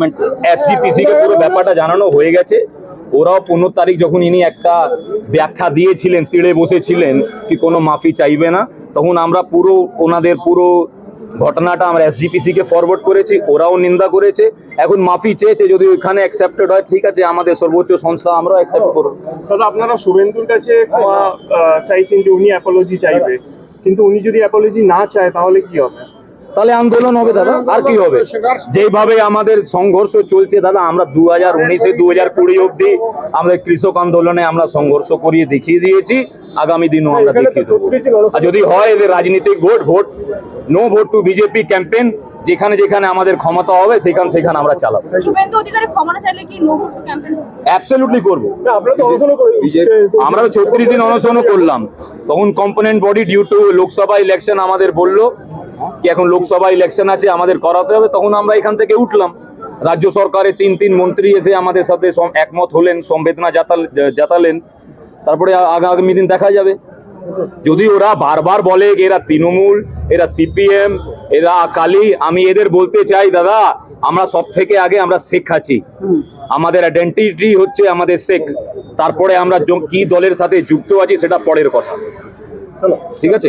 Department SGPC কে পুরো ব্যাপারটা জানানো হয়ে গেছে। ওরাও পনেরো তারিখ যখন ইনি একটা ব্যাখ্যা দিয়েছিলেন তিড়ে বসেছিলেন কি কোনো মাফি চাইবে না তখন আমরা পুরো ওনাদের পুরো ঘটনাটা আমরা এসজিপিসি কে ফরওয়ার্ড করেছি ওরাও নিন্দা করেছে। এখন মাফি চেয়েছে যদি ওইখানে অ্যাকসেপ্টেড হয় ঠিক আছে আমাদের সর্বোচ্চ সংস্থা আমরাও অ্যাকসেপ্ট করব। দাদা আপনারা শুভেন্দুর কাছে চাইছেন যে উনি অ্যাপোলজি চাইবে। কিন্তু উনি যদি অ্যাপোলজি না চায় তাহলে কি হবে? তাহলে আন্দোলন হবে দাদা আর কি হবে? যেভাবে আমাদের সংঘর্ষ চলছে দাদা আমরা দু হাজার উনিশে দু হাজার কুড়ি অব্দি আমাদের কৃষক আন্দোলনে আমরা সংঘর্ষ করিয়ে দেখিয়ে দিয়েছি আগামী দিনও আমরা দেখিয়ে দেবো। 36 জন অনশন- আর যদি হয় এদের রাজনীতিক vote vote no vote to BJP campaign যেখানে যেখানে আমাদের ক্ষমতা হবে সেখানে সেখানে আমরা চালাবো। শুভেন্দু অধিকারী ক্ষমা না চাইলে কি নো ভোট ক্যাম্পেইন অ্যাবসলিউটলি করব। না, তো আমরা ছত্রিশ দিন অনশনও করলাম। তখন component body due to Lok Sabha election আমাদের বলল কি এখন লোকসভা ইলেকশন আছে, আমাদের করাতে হবে, তখন আমরা এখান থেকে উঠলাম। রাজ্য সরকারের তিন তিন মন্ত্রী এসে আমাদের সাথে একমত হলেন জাতাল জাতালেন। তারপরে আগামী দিন দেখা যাবে। যদি ওরা বারবার বলে এরা তৃণমূল, এরা সিপিএম, এরা আকালি আমি এদের বলতে চাই, দাদা, আমরা সব থেকে আগে আমরা শেখ আছি। আমাদের আইডেন্টিটি হচ্ছে আমাদের শেখ। তারপরে আমরা কি দলের সাথে যুক্ত আছি সেটা পরের কথা। ঠিক আছে?